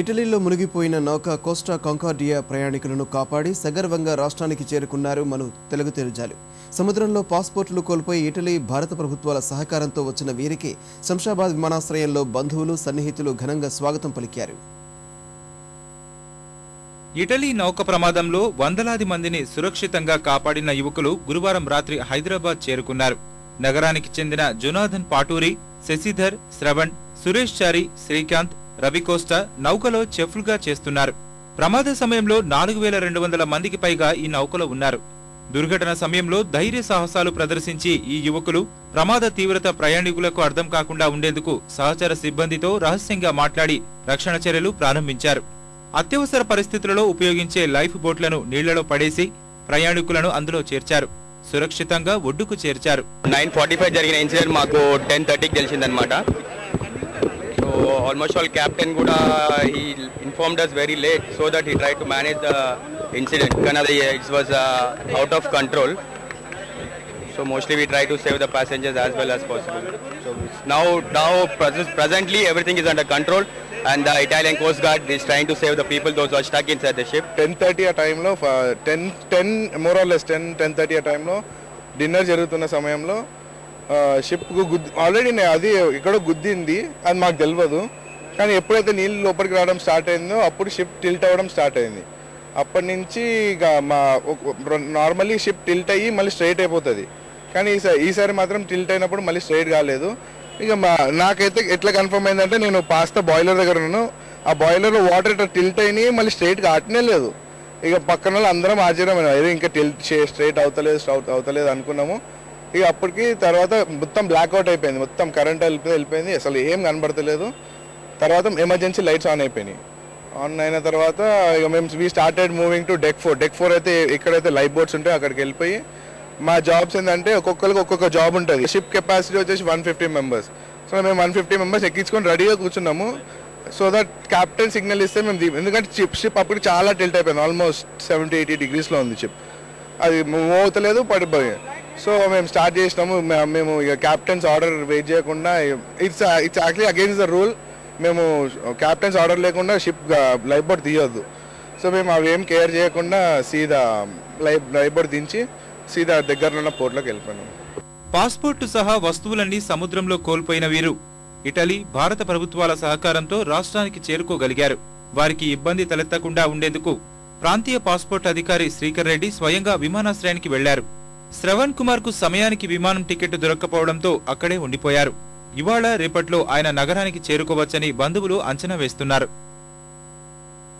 ఇటలీలో మునిగిపోయిన నౌక కోస్టా కాంకార్డియా ప్రయాణికులను కాపాడి సగర్వంగా రాష్ట్రానికి చేరుకున్నారు మన తెలుగు తెరుజాలు సముద్రంలో పాస్పోర్టులు కోల్పోయి ఇటలీ భారత ప్రభుత్వాల సహకారంతో వచ్చిన వీరికి శంషాబాద్ విమానాశ్రయంలో బంధువులు సన్నిహితులు ఘనంగా స్వాగతం పలికారు. ఇటలీ నౌక ప్రమాదంలో వందలాది మందిని సురక్షితంగా కాపాడిన యువకులు గురువారం రాత్రి హైదరాబాద్ చేరుకున్నారు. నగరానికి చెందిన జునాథన్ పాటూరి శశిధర్ శ్రవణ్ సురేష్ చారి శ్రీకాంత్ రవికోస్టా నౌకలో చెఫ్లుగా చేస్తున్నారు. ప్రమాద సమయంలో నాలుగు వేల రెండు వందల మందికి పైగా ఈ నౌకలో ఉన్నారు. దుర్ఘటన సమయంలో ధైర్య సాహసాలు ప్రదర్శించి ఈ యువకులు ప్రమాద తీవ్రత ప్రయాణికులకు అర్థం కాకుండా ఉండేందుకు సహచర సిబ్బందితో రహస్యంగా మాట్లాడి రక్షణ చర్యలు ప్రారంభించారు. అత్యవసర పరిస్థితులలో ఉపయోగించే లైఫ్ బోట్లను నీళ్ళలో పడేసి ప్రయాణికులను అందులో చేర్చారు. సురక్షితంగా ఒడ్డుకు చేర్చారు. నైన్ ఫార్టీ ఫైవ్ జరిగిన ఇన్సిడెంట్ మాకు టెన్ థర్టీకి తెలిసిందనమాట ఆల్మోస్ట్ ఆల్ క్యాప్టెన్ కూడా he informed us very late so that he try to manage the incident కానీ అది it's was out of control so mostly we try to save the passengers as well as possible so now now presently everything is under control and the Italian coast guard is trying to save the people those who are inside the ship ten thirty ఆ టైంలో ten ten more or less ten ten thirty ఆ టైంలో dinner జరుగుతున్న సమయంలో షిప్కు గుద్ది already అది ఎక్కడో గుద్దింది అది మాకు తెలియదు కానీ ఎప్పుడైతే నీళ్ళు లోపలికి రావడం స్టార్ట్ అయిందో అప్పుడు షిప్ టిల్ట్ అవ్వడం స్టార్ట్ అయింది. అప్పటి నుంచి ఇక మా నార్మల్లీ షిప్ టిల్ట్ అయ్యి మళ్ళీ స్ట్రైట్ అయిపోతుంది. కానీ ఈసారి ఈసారి మాత్రం టిల్ట్ అయినప్పుడు మళ్ళీ స్ట్రైట్ కాలేదు. ఇక మా నాకైతే ఎట్లా కన్ఫర్మ్ అయిందంటే నేను పాస్తా బాయిలర్ దగ్గర ఉన్నాను. ఆ బాయిలర్లో వాటర్ ఇట్లా టిల్ట్ అయినాయి మళ్ళీ స్ట్రైట్ ఆటనే లేదు. ఇక పక్కన వాళ్ళు అందరం ఆశ్చర్యమైన. అదే ఇంకా టిల్ట్ స్ట్రైట్ అవుతలేదు స్ట్రౌట్ అవుతలేదు అనుకున్నాము. ఇక అప్పటికి తర్వాత మొత్తం బ్లాక్అవుట్ అయిపోయింది. మొత్తం కరెంట్ వెళ్ళిపోయి వెళ్ళిపోయింది. అసలు ఏం కనబడతలేదు. తర్వాత ఎమర్జెన్సీ లైట్స్ ఆన్ అయిపోయినాయి. ఆన్ అయిన తర్వాత ఇక మేము we started moving to deck four deck four అయితే ఎక్కడైతే లైఫ్ బోట్స్ ఉంటాయో అక్కడికి వెళ్ళిపోయి మా జాబ్స్ ఏంటంటే ఒక్కొక్కరికి ఒక్కొక్క జాబ్ ఉంటుంది. షిప్ కెపాసిటీ వచ్చేసి వన్ ఫిఫ్టీ మెంబర్స్ సో మేము వన్ ఫిఫ్టీ మెంబర్స్ ఎక్కించుకొని రెడీగా కూర్చున్నాము. సో దట్ క్యాప్టెన్ సిగ్నల్ ఇస్తే మేము ఎందుకంటే షిప్ షిప్ అప్పుడు చాలా టిల్ట్ అయిపోయింది. ఆల్మోస్ట్ సెవెంటీ ఎయిటీ డిగ్రీస్లో ఉంది షిప్ అది మూవ్ అవుతలేదు పడిపోయాయి సో మేము స్టార్ట్ చేసినాము. మేము ఇక క్యాప్టెన్స్ ఆర్డర్ వెయిట్ చేయకుండా it's it's actually against the rule మేము క్యాప్టెన్స్ ఆర్డర్ లేకుండా షిప్ లైఫ్ బోట్ తీయొద్దు. సో మేము అవేం కేర్ చేయకుండా సీదా లైఫ్ లైఫ్ బోట్ దించి సీదా దగ్గరలో ఉన్న పోర్ట్లోకి వెళ్ళిపోయినాం. పాస్పోర్టు సహా వస్తువులన్నీ సముద్రంలో కోల్పోయిన వీరు. ఇటలీ భారత ప్రభుత్వాల సహకారంతో రాష్ట్రానికి చేరుకోగలిగారు. వారికి ఇబ్బంది తలెత్తకుండా ఉండేందుకు ప్రాంతీయ పాస్పోర్ట్ అధికారి శ్రీకర్ రెడ్డి స్వయంగా విమానాశ్రయానికి వెళ్ళారు శ్రవణ్ కుమార్కు సమయానికి విమానం టికెట్ దొరక్కపోవడంతో అక్కడే ఉండిపోయారు. ఇవాళ రేపట్లో ఆయన నగరానికి చేరుకోవచ్చని బంధువులు అంచనా వేస్తున్నారు.